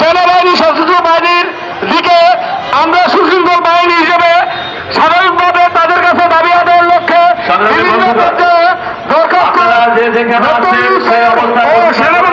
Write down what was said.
সেনাবাহিনী সশস্ত্র বাহিনীর দিকে আমরা সুশৃঙ্খল বাহিনী হিসেবে সাধারণভাবে তাদের কাছে দাবি আদায়ের লক্ষ্যে বিভিন্ন পর্যায়ে দরখাস্ত সেনাবাহিনী